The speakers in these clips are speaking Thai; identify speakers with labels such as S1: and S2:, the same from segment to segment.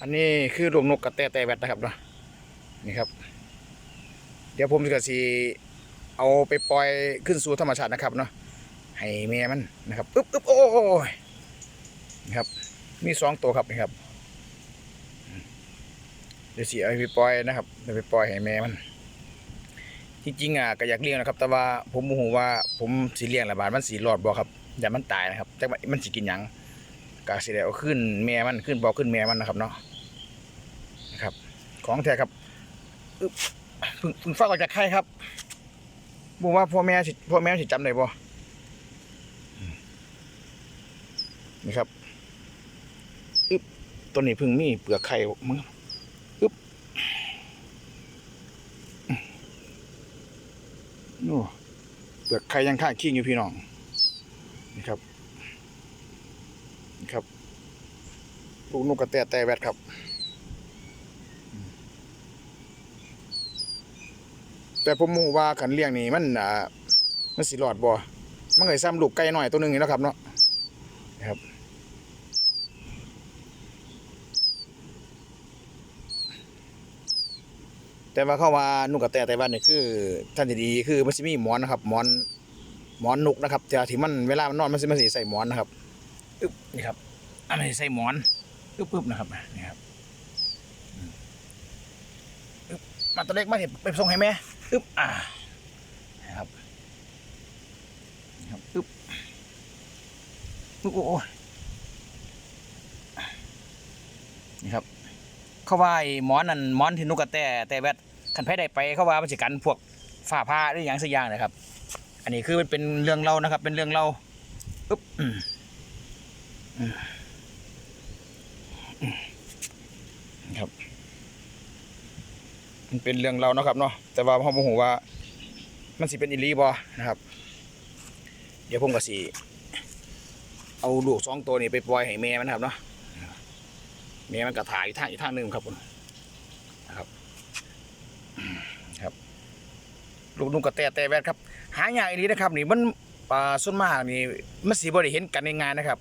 S1: อันนี้คือลูกนกกระแตแต่แวดนะครับเนาะนี่ครับ เดี๋ยวผมจะสีเอาไปปล่อยขึ้นสู่ธรรมชาตินะครับเนาะให้แม่มันนะครับอึ๊บอึ๊บโอ้ยนะครับมีสองตัวครับนี่ครับเดี๋ยวสีเอาไปปล่อยนะครับเดี๋ยวไปปล่อยให้แม่มัน จริงๆอะก็อยากเลี้ยงนะครับ แต่ว่าผมโมโหว่าผมสีเลี้ยงระบาดมันสีรอดบ่ครับอย่ามันตายนะครับจักว่ามันสิกินหยัง ก็สิได้เอาขึ้นแม่มันขึ้นบอขึ้นแม่มันนะครับเนาะนะครับ ของแท้ครับพึ่งพึ่งฟักออกจากไข่ครับบอกว่าพ่อแม่สิพ่อแม่สิจำได้บ่นี่ครับอึ๊บตัวนี้พึ่งมีเปลือกไข่มึงอึ๊บโอ้เปลือกไข่ยังข้างขี้งอยู่พี่น้องนี่ครับ ครับลูกนกกระแตแต่แวดครับแต่ผมมูว่าขันเลี้ยงนี่มันอ่ามันสิรอดบ่มันเคยซ้ำลูกไก่หน่อยตัวหนึ่งนี่นะครับเนาะนะครับแต่ว่าเข้ามานุกกระแตแต่ว่านี่คือท่านที่ดีคือมันสิมีหมอนนะครับหมอนหมอนนุกนะครับจะที่มันเวลามันนอนมันสิมันสิใส่หมอนนะครับ อึ๊บนี่ครับอันนี้ใส่หมอนอึ๊บปึ๊บนะครับนี่ครับอึ๊บมาตัวเล็กมาสิไปส่งให้แม่อึ๊บอ่านะครับนะครับอึ๊บอึ๊บโอ้โอ้นี่ครับ เขาว่าไอ้หมอนนั่นหมอนที่นุกกระแตแต่แบบขันไผได้ไปเขาว่ามันสิกันพวกฝ้าผ้าหรืออย่างสักอย่างนะครับ อันนี้คือมันเป็นเรื่องเล่านะครับ เป็นเรื่องเล่าอึ๊บ ครับ มันเป็นเรื่องเล่าเนาะครับเนาะแต่ว่าพ่อโมโหว่า มันสิเป็นอีหลีบอนะครับ เดี๋ยวผมก็สิเอาลูกสองตัวนี้ไปปล่อยให้แม่มันนะครับเนาะแม่มันกระถ่ายอยู่ทางอีกทางหนึ่งครับผมนะครับครับ ลูกนุ่งกระแตแต่แวดครับ หายากอีนี้นะครับ นี่มันป่าส่วนมากนี่มันสีบริเห็นกันในงานนะครับ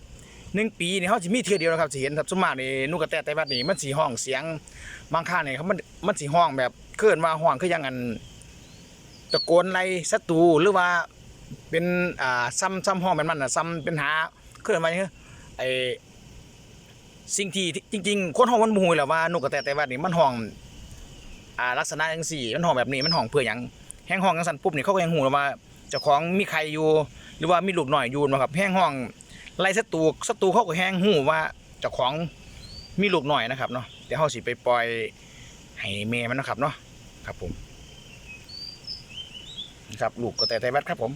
S1: หนึ่งปีนี่เขาจะมีเทือเดียวนะครับสิเห็นครับส่วนมากนี่นุ่งกระแตแต่แวดนี่มันสีห้องเสียงบางค่าเนี่ยเขามันมันสีห้องแบบเคลื่อนมาห้องคือยังอันตะโกนไล่ศัตรูหรือว่าเป็นอ่าซ้ำซ้ำห้องเป็นมันอะซ้ำเป็นหาเคลื่อนมาอย่าเงี้ยไอสิ่งที่จริง ๆ คนห้องมันมูแหละว่านกกระแตแต่ว่านี่มันห้องอ่าลักษณะจังสี่มันห้องแบบนี้มันห้องเพื่อหยังแห้งห้องจังซั่นปุ๊บนี่เขาก็ยังหูแล้วว่าเจ้าของมีใครอยู่ หรือว่ามีลูกหน่อยอยู่นะครับแห้งห้อง ไล่ศัตรูศัตรูเขาก็แห้งหูว่าเจ้าของมีลูกหน่อยนะครับเนาะเดี๋ยวเขาสิไปปล่อยให้เมย์มันนะครับเนาะครับผมนะครับลูกก็แตแต่แวดครับผม